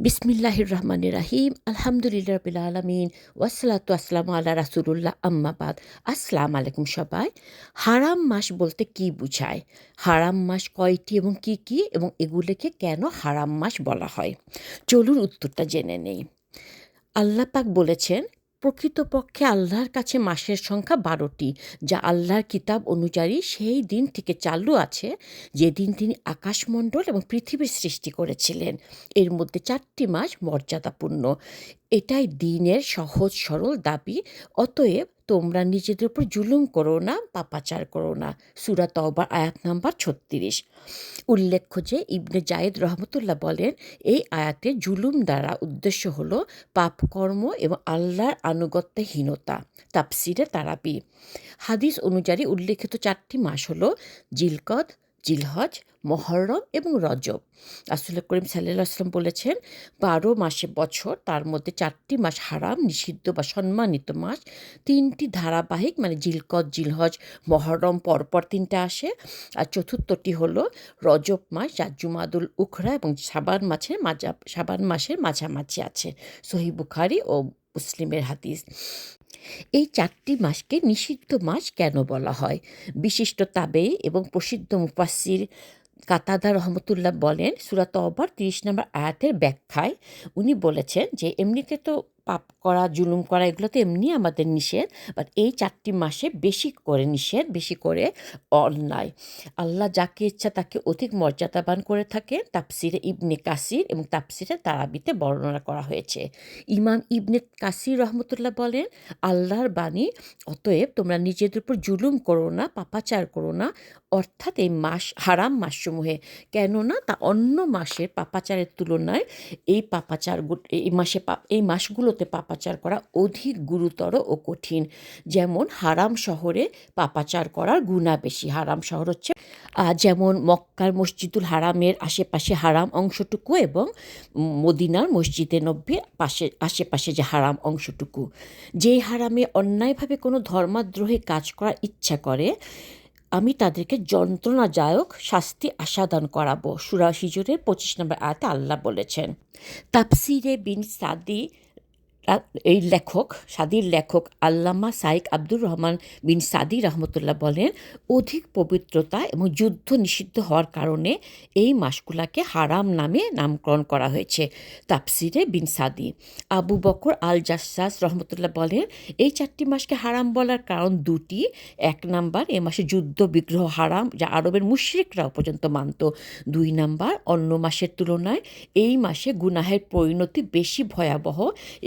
বিসমিল্লাহির রহমান রাহিম আলহামদুলিল্লাহ রবিল আলমিন ওয়াসালাত আসসালাম আল্লাহ রাসুলুল্লাহ আম্মাবাদ আসসালাম আলাইকুম সবাই হারাম মাস বলতে কি বুঝায় হারাম মাস কয়টি এবং কি কি এবং এগুলোকে কেন হারাম মাস বলা হয় চলুন উত্তরটা জেনে নেই আল্লাপাক বলেছেন প্রকৃতপক্ষে আল্লাহর কাছে মাসের সংখ্যা বারোটি, যা আল্লাহর কিতাব অনুযায়ী সেই দিন থেকে চালু আছে, যেদিন তিনি আকাশমণ্ডল এবং পৃথিবীর সৃষ্টি করেছিলেন। এর মধ্যে চারটি মাস মর্যাদাপূর্ণ। এটাই দিনের সহজ সরল দাবি, অতএব তোমরা নিজেদের উপর জুলুম করো না, পাপাচার করো না। সুরা তওবার আয়াত নাম্বার ছত্রিশ। উল্লেখ্য যে ইবনে জায়েদ রহমতুল্লাহ বলেন, এই আয়াতে জুলুম দ্বারা উদ্দেশ্য হল পাপকর্ম এবং আল্লাহর আনুগত্যহীনতা তাপসিরে তারাবি। হাদিস অনুযায়ী উল্লেখিত চারটি মাস হল জিলকদ জিলহজ, মহরম এবং রজব। আসলে করিম সাল্লাহ আসলাম বলেছেন, বারো মাসে বছর, তার মধ্যে চারটি মাস হারাম, নিষিদ্ধ বা সম্মানিত মাস। তিনটি ধারাবাহিক মানে জিলকদ, জিলহজ, মহরম, পরপর তিনটা আসে। আর চতুর্থটি হলো রজব মাস যা জুমাদুল উখরা এবং সাবান মাছের মাজা, সাবান মাসের মাঝামাঝি আছে। সহি বুখারি ও মুসলিমের হাদিস। এই চারটি মাসকে নিষিদ্ধ মাস কেন বলা হয়? বিশিষ্ট তাবে এবং প্রসিদ্ধ মুফাসির কাতাদা রহমতুল্লাহ বলেন সুরাত অবার তিরিশ নম্বর আয়াতের ব্যাখ্যায় উনি বলেছেন যে, এমনিতে তো পাপ করা, জুলুম করা, এগুলো তো এমনি আমাদের নিষেধ। বাট এই চারটি মাসে বেশি করে নিষেধ, বেশি করে অন্যায়। আল্লাহ যাকে ইচ্ছা তাকে অধিক মর্যাদাবান করে থাকে। তাপসিরে ইবনে কাসির এবং তাপসিরে তারাবিতে বর্ণনা করা হয়েছে। ইমাম ইবনে কাসির রহমতুল্লাহ বলেন, আল্লাহর বাণী, অতএব তোমরা নিজেদের উপর জুলুম করো না, পাপাচার করো না। অর্থাৎ এই মাস হারাম মাসসমূহে। কেননা তা অন্য মাসের পাপাচারের তুলনায় এই পাপাচার এই মাসে এই মাসগুলোতে মতে পাপাচার করা অধিক গুরুতর ও কঠিন। যেমন হারাম শহরে পাপাচার করার গুণা বেশি। হারাম শহর হচ্ছে যেমন মক্কার মসজিদুল হারামের আশেপাশে হারাম অংশটুকু এবং মদিনার মসজিদে নব্বীর পাশে, আশেপাশে যে হারাম অংশটুকু। যেই হারামে অন্যায়ভাবে কোনো ধর্মাদ্রোহী কাজ করার ইচ্ছা করে, আমি তাদেরকে যন্ত্রণাদায়ক শাস্তি আসাদন করাবো। সুরা হিজুরের পঁচিশ নম্বর আয়তে আল্লাহ বলেছেন তাপসিরে বিন সাদি এই লেখক, সাদির লেখক আল্লামা সাইক আব্দুর রহমান বিন সাদি রহমতুল্লাহ বলেন, অধিক পবিত্রতা এবং যুদ্ধ নিষিদ্ধ হওয়ার কারণে এই মাসগুলাকে হারাম নামে নামকরণ করা হয়েছে। তাপসিরে বিন সাদি। আবু বকর আল জাসাস রহমতুল্লাহ বলেন, এই চারটি মাসকে হারাম বলার কারণ দুটি। এক নাম্বার, এ মাসে যুদ্ধ, বিগ্রহ হারাম যা আরবের মুশ্রিকরাও পর্যন্ত মানত। দুই নাম্বার, অন্য মাসের তুলনায় এই মাসে গুনাহের পরিণতি বেশি ভয়াবহ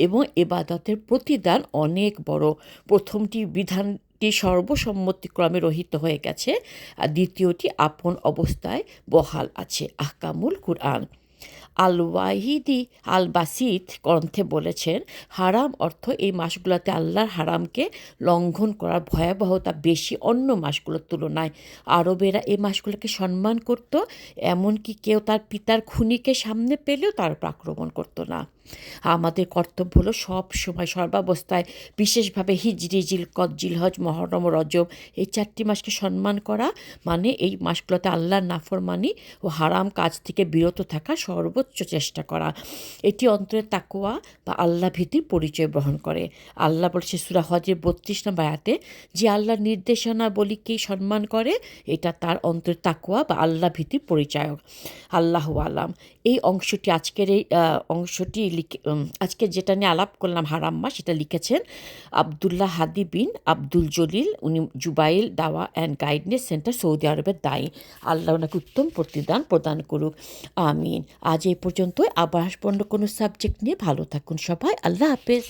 এবং এবাদতের প্রতিদান অনেক বড়। প্রথমটি বিধানটি সর্বসম্মতিক্রমে রহিত হয়ে গেছে, আর দ্বিতীয়টি আপন অবস্থায় বহাল আছে। আহকামুল কুরআন। আল ওয়াহিদি আল বাসিদ গ্রন্থে বলেছেন, হারাম অর্থ এই মাসগুলোতে আল্লাহর হারামকে লঙ্ঘন করার ভয়াবহতা বেশি অন্য মাসগুলোর তুলনায়। আরবেরা এই মাসগুলোকে সম্মান করত, এমনকি কেউ তার পিতার খুনিকে সামনে পেলেও তার আক্রমণ করতো না। আমাদের কর্তব্য হলো সব সময় সর্বাবস্থায় বিশেষভাবে হিজরি জিলকদ জিলহজ, মহরম, রজব এই চারটি মাসকে সম্মান করা। মানে এই মাসগুলোতে আল্লাহর নাফরমানি ও হারাম কাজ থেকে বিরত থাকা সর্বোচ্চ চেষ্টা করা। এটি অন্তরের তাকুয়া বা আল্লাহ ভীতির পরিচয় বহন করে। আল্লাহ বলছে, সুরা হজের বত্রিশ নম্বর আয়াতে, যে আল্লাহর নির্দেশনা বলিকেই সম্মান করে, এটা তার অন্তরের তাকুয়া বা আল্লাহ ভীতির পরিচায়ক। আল্লাহ আলাম। এই অংশটি আজকের এই অংশটি লিখে আজকে যেটা নিয়ে আলাপ করলাম হারাম্মা সেটা লিখেছেন আবদুল্লাহ হাদি বিন আব্দুল জলিল। উনি জুবাইল দাওয়া অ্যান্ড গাইডনেস সেন্টার সৌদি আরবের দায়ী। আল্লাহ ওনাকে উত্তম প্রতিদান প্রদান করুক। আমিন। আজ এই পর্যন্ত আবাস আসব কোনো সাবজেক্ট নিয়ে। ভালো থাকুন সবাই। আল্লাহ হাফেজ।